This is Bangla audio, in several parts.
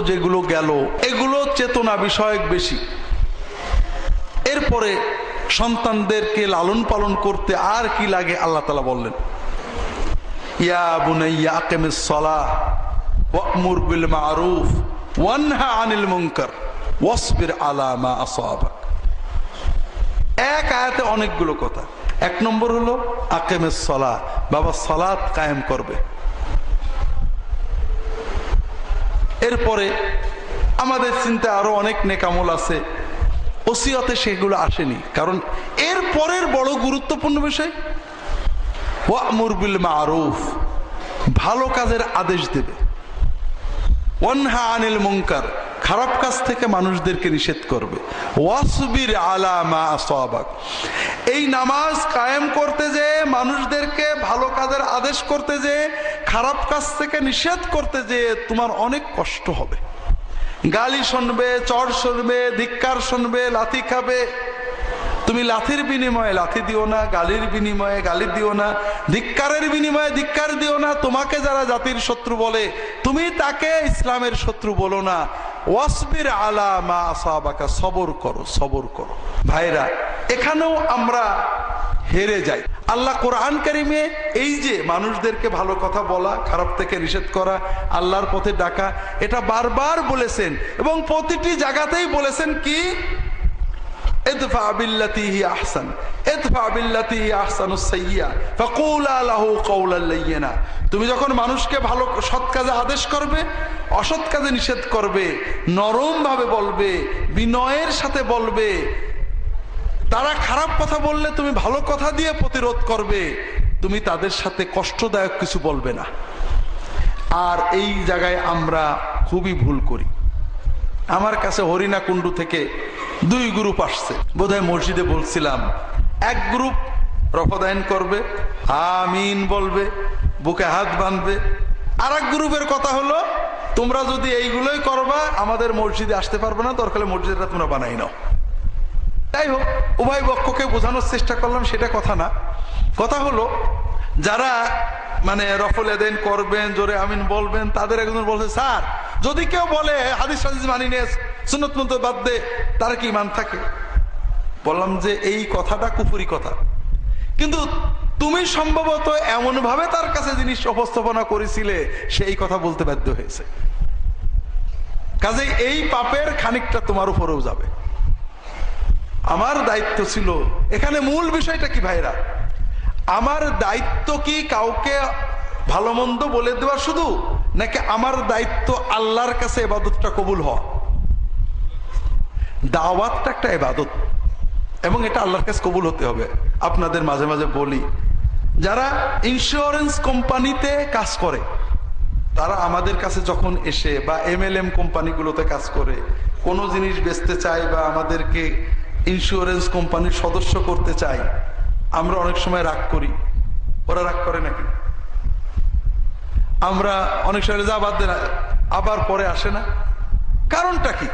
যেগুলো গেল, এগুলো চেতনা বিষয়ক বেশি। এরপরে সন্তানদেরকে লালন পালন করতে আর কি লাগে আল্লাহ তালা বললেন। ইয়া বুনাইয়া আকিমিস এক আয়াতে অনেকগুলো কথা। এক নম্বর হলো আকেমের সলা বাবা সলাৎ কায়েম করবে। এরপরে আমাদের চিন্তায় আরও অনেক নেকামল আছে। ওসিয়তে সেগুলো আসেনি। কারণ এর পরের বড় গুরুত্বপূর্ণ বিষয় মারুফ, ভালো কাজের আদেশ দেবে। ওয়ানহা আনিল মুনকার, খারাপ কাজ থেকে মানুষদেরকে নিষেধ করবে। ওয়াসবির আলা মা এই নামাজ কায়েম করতে যে, মানুষদেরকে ভালো কাজের আদেশ করতে যে খারাপ কাজ থেকে নিষেধ করতে যে তোমার অনেক কষ্ট হবে। গালি শুনবে, চর শুনবে, ধিক্কার শুনবে, লাথি খাবে। তুমি লাথির বিনিময়ে লাথি দিও না, গালির বিনিময়ে গালি দিও না, ধিক্কারের বিনিময়ে ধিক্কার দিও না। তোমাকে যারা জাতির শত্রু বলে, তুমি তাকে ইসলামের শত্রু বলো না। ওয়াসবির আলা মা আসাবাকা, সবর করো সবর করো। ভাইরা, এখানেও আমরা হেরে যায়। আল্লাহ কোরআন কারিমে এই যে মানুষদেরকে ভালো কথা বলা, খারাপ থেকে নিষেধ করা, আল্লাহর পথে ডাকা, এটা বারবার বলেছেন এবং প্রতিটি জায়গাতেই বলেছেন কি? আহসান তুমি যখন মানুষকে ভালো, সৎ কাজে আদেশ করবে, অসৎ কাজে নিষেধ করবে নরম ভাবে বলবে, বিনয়ের সাথে বলবে তারা খারাপ কথা বললে তুমি ভালো কথা দিয়ে প্রতিরোধ করবে, তুমি তাদের সাথে কষ্টদায়ক কিছু বলবে না। আর এই জায়গায় আমরা খুবই ভুল করি। আমার কাছে হরিণা কুণ্ডু থেকে দুই গ্রুপ আসছে। বোধহয় মসজিদে বলছিলাম, এক গ্রুপ রফদায়ন করবে, আমিন বলবে, বুকে হাত বাঁধবে। আর এক গ্রুপের কথা হলো, তোমরা যদি এইগুলোই করবা, আমাদের মসজিদে আসতে পারবে না দরকার মসজিদটা তোমরা বানাই নাও। যাই হোক, উভয় পক্ষকে বোঝানোর চেষ্টা করলাম, সেটা কথা না। কথা হলো, যারা মানে রফল এদেন করবেন, জোরে আমিন বলবেন, তাদের একজন বলছে, স্যার, যদি কেউ বলে হাদিস হাদিস মানি নিয়ে সুনত বাদ দে, তার কি মান থাকে? বললাম যে, এই কথাটা কুপুরি কথা। কিন্তু তুমি সম্ভবত এমন ভাবে তার কাছে জিনিস উপস্থাপনা করেছিলে সেই কথা বলতে বাধ্য হয়েছে। কাজে এই পাপের খানিকটা তোমার উপরেও যাবে। আমার দায়িত্ব ছিল। এখানে মূল বিষয়টা কি ভাইরা আমার দায়িত্ব কি কাউকে ভালো মন্দ বলে দেওয়া শুধু, নাকি আমার দায়িত্ব আল্লাহর কাছে এবাদতটা কবুল হওয়া? দাওয়াতটা একটা এবাদত, এবং এটা আল্লাহর কাছে কবুল হতে হবে। আপনাদের মাঝে মাঝে বলি, যারা ইন্স্যুরেন্স কোম্পানিতে কাজ করে, তারা আমাদের কাছে যখন এসে বা এমএলএম কোম্পানিগুলোতে কাজ করে, কোনো জিনিস বেচতে চায় বা আমাদেরকে ইন্স্যুরেন্স কোম্পানির সদস্য করতে চাই, আমরা অনেক সময় রাগ করি। ওরা রাগ করে নাকি? আমরা অনেক সময় যা বাদ দেন আবার পরে আসে না। কারণটা কি?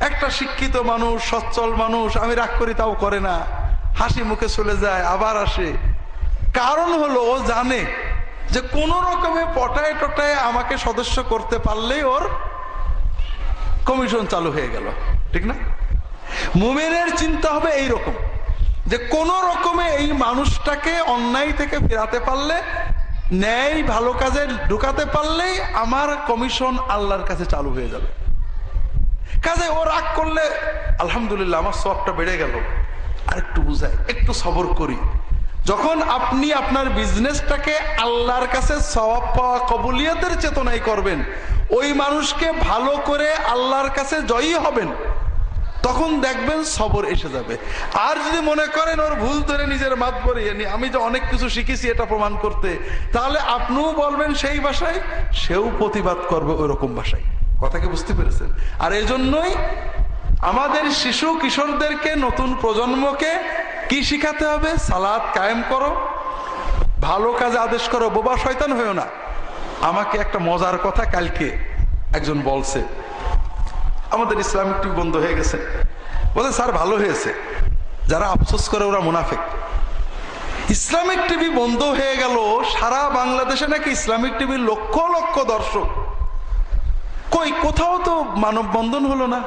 একটা শিক্ষিত মানুষ, সচ্ছল মানুষ, আমি রাগ করি, তাও করে না। হাসি মুখে চলে যায়, আবার আসে। কারণ হলো, ও জানে যে কোন রকমে পটায় টটায় আমাকে সদস্য করতে পারলেই ওর কমিশন চালু হয়ে গেল। ঠিক না? মুমেনের চিন্তা হবে এই রকম যে কোন রকমে এই মানুষটাকে অন্যায় থেকে ফেরাতে পারলে, ন্যায় ভালো কাজে ঢুকাতে পারলেই আমার কমিশন আল্লাহর কাছে চালু হয়ে যাবে। কাজে ও রাগ করলে, আলহামদুলিল্লাহ আমার সবটা বেড়ে গেল। আর একটু বুঝাই, একটু সবর করি। যখন আপনি আপনার বিজনেসটাকে আল্লাহর কাছে সবাব পাওয়া কবুলিয়তের চেতনায় করবেন, ওই মানুষকে ভালো করে আল্লাহর কাছে জয়ী হবেন। তখন দেখবেন সবর এসে যাবে। আর যদি মনে করেন ওর ভুল ধরে নিজের মাত পরিয়ে নি, আমি যে অনেক কিছু শিখেছি এটা প্রমাণ করতে, তাহলে আপনিও বলবেন সেই ভাষায় সেও প্রতিবাদ করবে ওই রকম ভাষায় কথাকে বুঝতে পেরেছেন? আর এই জন্যই আমাদের শিশু কিশোরদেরকে, নতুন প্রজন্মকে কি শিখাতে হবে? সালাদ কায়েম করো, ভালো কাজে আদেশ করো, বোবা শয়তান হয়েও না। আমাকে একটা মজার কথা কালকে একজন বলছে আমাদের ইসলামিক টিভি বন্ধ হয়ে গেছে। বলে, স্যার, ভালো হয়েছে। যারা আফসোস করে ওরা মুনাফেক। ইসলামিক টিভি বন্ধ হয়ে গেল, সারা বাংলাদেশে নাকি ইসলামিক টিভির লক্ষ লক্ষ দর্শক। কই, কোথাও তো মানববন্ধন হলো না।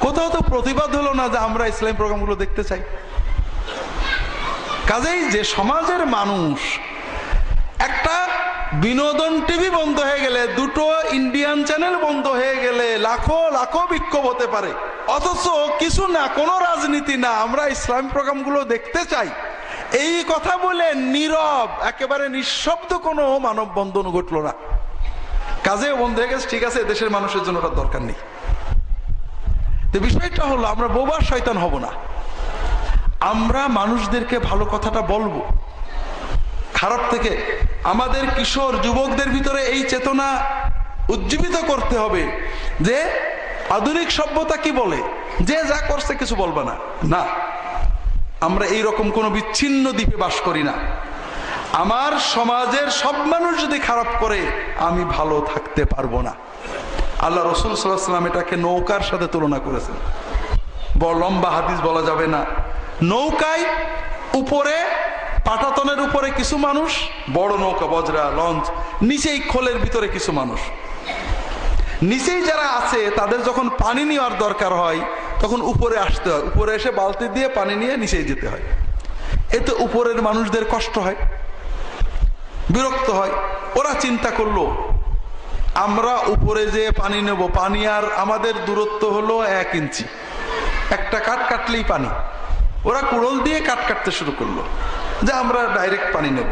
কোথাও তো প্রতিবাদ হলো না যে আমরা ইসলাম প্রোগ্রামগুলো দেখতে চাই। কাজেই যে সমাজের মানুষ একটা বিনোদন টিভি বন্ধ হয়ে গেলে, দুটো ইন্ডিয়ান চ্যানেল বন্ধ হয়ে গেলে লাখো লাখো বিক্ষোভ হতে পারে। অথচ কিছু না, কোনো রাজনীতি না, আমরা ইসলাম প্রোগ্রামগুলো দেখতে চাই। এই কথা বলে নীরব, একেবারে নিঃশব্দ কোনো মানববন্ধন ঘটলো না। কাজে বন্ধ হয়ে গেছে, ঠিক আছে, দেশের মানুষের জন্য ওটা দরকার নেই। তো বিষয়টা হলো, আমরা বোবার শয়তান হব না। আমরা মানুষদেরকে ভালো কথাটা বলব। খারাপ থেকে আমাদের কিশোর যুবকদের ভিতরে এই চেতনা উজ্জীবিত করতে হবে যে আধুনিক সভ্যতা কি বলে? যে যা করছে কিছু বলবে না। না, আমরা এই রকম কোনো বিচ্ছিন্ন দ্বীপে বাস করি না। আমার সমাজের সব মানুষ যদি খারাপ করে, আমি ভালো থাকতে পারব না। আল্লাহ রসুল সাল্লাম এটাকে নৌকার সাথে তুলনা করেছেন। লম্বা হাদিস বলা যাবে না। নৌকায় উপরে পাটাতনের উপরে কিছু মানুষ, বড় নৌকা, বজরা, লঞ্চ, নিচেই খোলের ভিতরে কিছু মানুষ। নিচেই যারা আছে, তাদের যখন পানি নেওয়ার দরকার হয়, তখন উপরে আসতে হয়। উপরে এসে বালতি দিয়ে পানি নিয়ে নিচেই যেতে হয়। এতে উপরের মানুষদের কষ্ট হয়, বিরক্ত হয়। ওরা চিন্তা করল, আমরা উপরে যে পানি নেব, পানি আর আমাদের দূরত্ব হলো এক ইঞ্চি। একটা কাঠ কাটলেই পানি। ওরা কুড়ল দিয়ে কাঠ কাটতে শুরু করল। যে আমরা ডাইরেক্ট পানি নেব।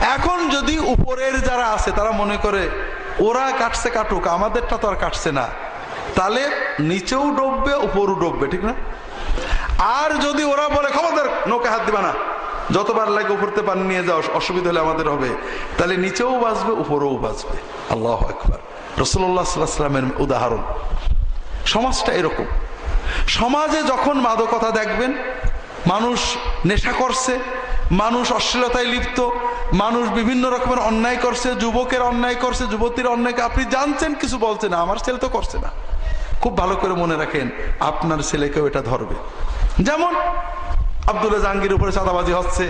এখন যদি উপরের যারা আছে, তারা মনে করে, ওরা কাটছে কাটুক, আমাদেরটা তো আর কাটছে না। তাহলে নিচেও ডুববে, উপরও ডুববে, ঠিক না? আর যদি ওরা বলে, খবরদার নৌকা হাত দিবা না। যতবার লাগে উপরতে পানি নিয়ে যাও, অসুবিধা হলে আমাদের হবে। তাহলে নিচেও বাঁচবে, উপরেও বাঁচবে। আল্লাহ একবার রসুল্লাহ সাল্লামের উদাহরণ। সমাজটা এরকম। সমাজে যখন মাদকতা দেখবেন মানুষ নেশা করছে, মানুষ অশ্লীলতায় লিপ্ত, মানুষ বিভিন্ন রকমের অন্যায় করছে, যুবকের অন্যায় করছে, যুবতীর অন্যায় আপনি জানছেন, কিছু বলছে না, আমার ছেলে তো করছে না। খুব ভালো করে মনে রাখেন, আপনার ছেলেকেও এটা ধরবে। যেমন আবদুল্লাহ জাহাঙ্গীর উপরে চাঁদাবাজি হচ্ছে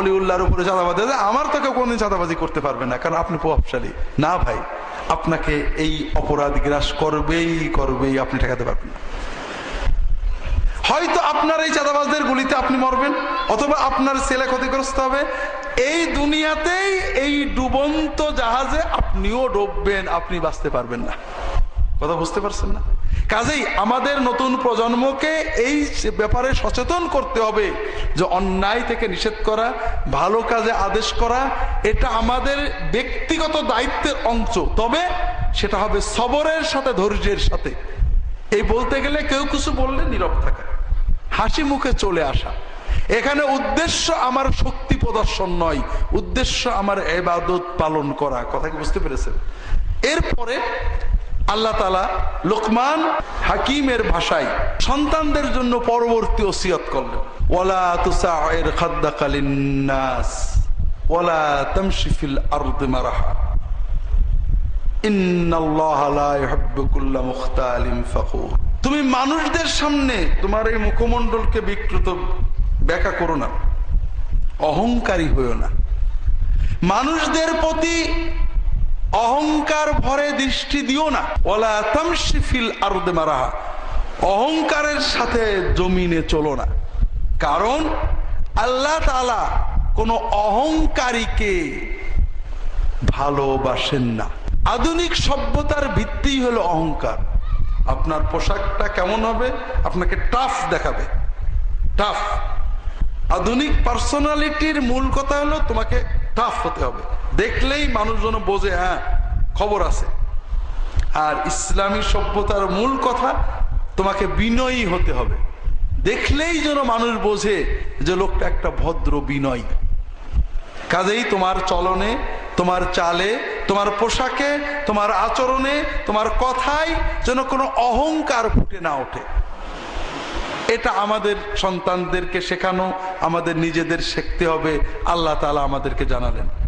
অলিউল্লাহর উপরে চাঁদাবাজি হচ্ছে, আমার তো কেউ কোনদিন চাঁদাবাজি করতে পারবে না, কারণ আপনি প্রভাবশালী না ভাই, আপনাকে এই অপরাধ গ্রাস করবেই করবেই, আপনি ঠেকাতে পারবেন না। হয়তো আপনার এই চাঁদাবাজদের গুলিতে আপনি মরবেন, অথবা আপনার ছেলে ক্ষতিগ্রস্ত হবে। এই দুনিয়াতেই এই ডুবন্ত জাহাজে আপনিও ডুববেন, আপনি বাঁচতে পারবেন না। কথা বুঝতে পারছেন না? কাজেই আমাদের নতুন প্রজন্মকে এই ব্যাপারে সচেতন করতে হবে যে অন্যায় থেকে নিষেধ করা, ভালো কাজে আদেশ করা, এটা আমাদের ব্যক্তিগত দায়িত্বের অংশ। তবে সেটা হবে সবরের সাথে ধৈর্যের সাথে। এই বলতে গেলে কেউ কিছু বললে নীরব থাকা হাসি মুখে চলে আসা। এখানে উদ্দেশ্য আমার শক্তি প্রদর্শন নয়, উদ্দেশ্য আমার এবাদত পালন করা। কথা কি বুঝতে পেরেছেন? এরপরে আল্লাহ তালা লোকমান হাকিমের ভাষায় সন্তানদের জন্য পরবর্তী ওসিয়ত করলেন। ওয়ালা তুসায়ের খাদ্দাকালিন্নাস ওয়ালা তামশিফিল আরদ ইন্নাল্লাহা লা ইউহিব্বু কুল্লা মুখতালিন ফখুর। তুমি মানুষদের সামনে তোমার এই মুখমণ্ডলকে বিকৃত ব্যাখ্যা করো না। অহংকারী হইও না। মানুষদের প্রতি অহংকার ভরে দৃষ্টি দিও না। ওলা তামশিফিল আরদে মারাহা। অহংকারের সাথে জমিনে চলো না। কারণ আল্লাহ তালা কোন অহংকারীকে ভালোবাসেন না। আধুনিক সভ্যতার ভিত্তি হলো অহংকার। আপনার পোশাকটা কেমন হবে? আপনাকে টাফ দেখাবে। টাফ আধুনিক পার্সোনালিটির মূল কথা হলো তোমাকে টাফ হতে হবে। দেখলেই মানুষজন বোঝে হ্যাঁ খবর আছে। আর ইসলামী সভ্যতার মূল কথা, তোমাকে বিনয়ী হতে হবে। দেখলেই যেন মানুষ বোঝে যে লোকটা একটা ভদ্র বিনয়ী। কাজেই তোমার চলনে, তোমার চালে তোমার পোশাকে, তোমার আচরণে, তোমার কথায় যেন কোনো অহংকার ফুটে না ওঠে। এটা আমাদের সন্তানদেরকে শেখানো, আমাদের নিজেদের শিখতে হবে। আল্লাহ তালা আমাদেরকে জানালেন।